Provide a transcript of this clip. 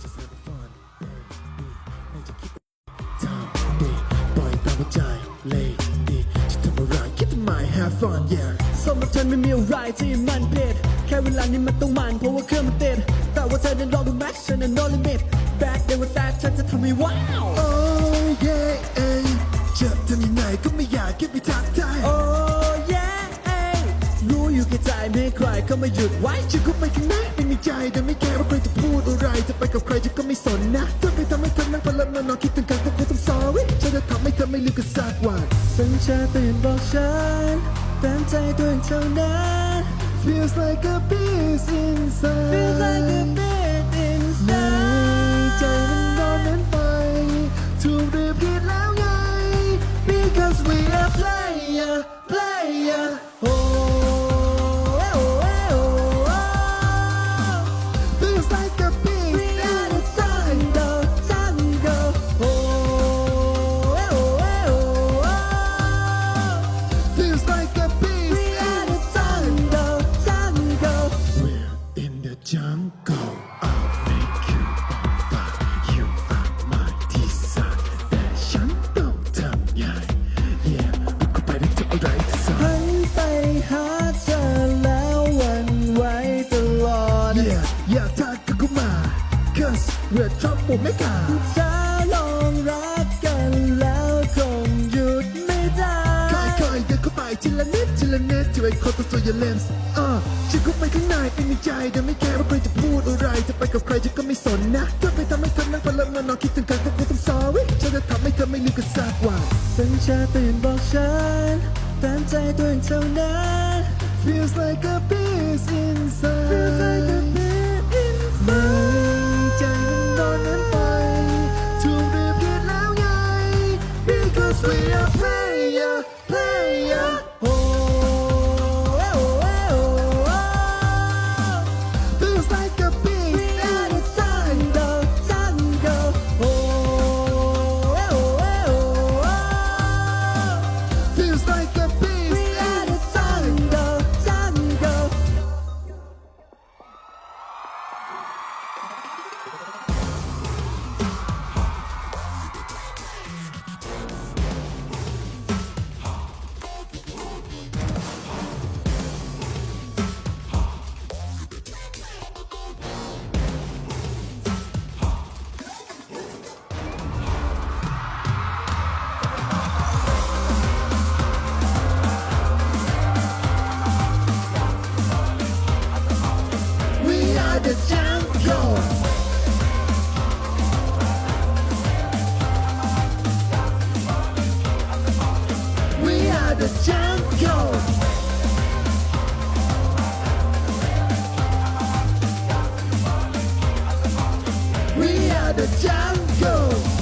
Just having fun, baby ไม่จะคิดทำดีปล่อยตามหัวใจ lady จะทำอะไรคิดทำไม have fun yeah สมกับฉันไม่มีอะไรที่มันเผิดแค่เวลานี้มันต้องมันเพราะว่าเครื่องมันติดแต่ว่าเธอนั้นรอดูแม็กซ์ฉันนั้น no limit back then was that ฉันจะทำให้ว้าว oh yeah เอ้ยจะทำยังไงก็ไม่ ใจไม่ให้ใครเข้ามาหยุดไว้จะเข้าไปข้างหน้าไม่มีใจแต่ไม่แคร์ว่าใครจะพูดอะไรจะไปกับใครจะก็ไม่สนนะถ้าไปทำให้เธอนั่งพลันมานอนคิดถึงกันก็คงต้อง sorry ฉันจะทำให้เธอไม่ลืมกันสักวันสัญชาตื่นบอกฉันตามใจตัวเองเท่านั้น feels like a peace inside Feels like a bit like a peace We are the tango, tango. We're in the jungle. I'll make you on fire. You are my desire. แต่ฉันต้องทำไง Yeah บุกเข้าไปได้เท่าไรที่สาหันไปหาเธอแล้วหวันไหวตลอด Yeah อยากทักก็เข้ามา Cause we're trouble maker ถ้าลองรั ทีละนิดทีละนิดที่ไอ้คนตัวสวยอย่าเลนส์อ่าฉันเข้าไปข้างในเป็นในใจแต่ไม่แคร์ว่าใครจะพูดอะไร จะไปกับใครฉันก็ไม่สนนะถ้าไปทำให้เธอนั่งพลันมานอนคิดถึงกันก็คงต้อง sorry ฉันจะทำให้เธอไม่ลืมกันสักวันสัญชาตื่นบอกฉันตามใจตัวเองเท่านั้น Feels like a peace inside Feels like a bit ใน inside ใจมันร้อนเหมือนไฟถูกหรือผิดแล้วไง Because we are the jungle. We are the jungle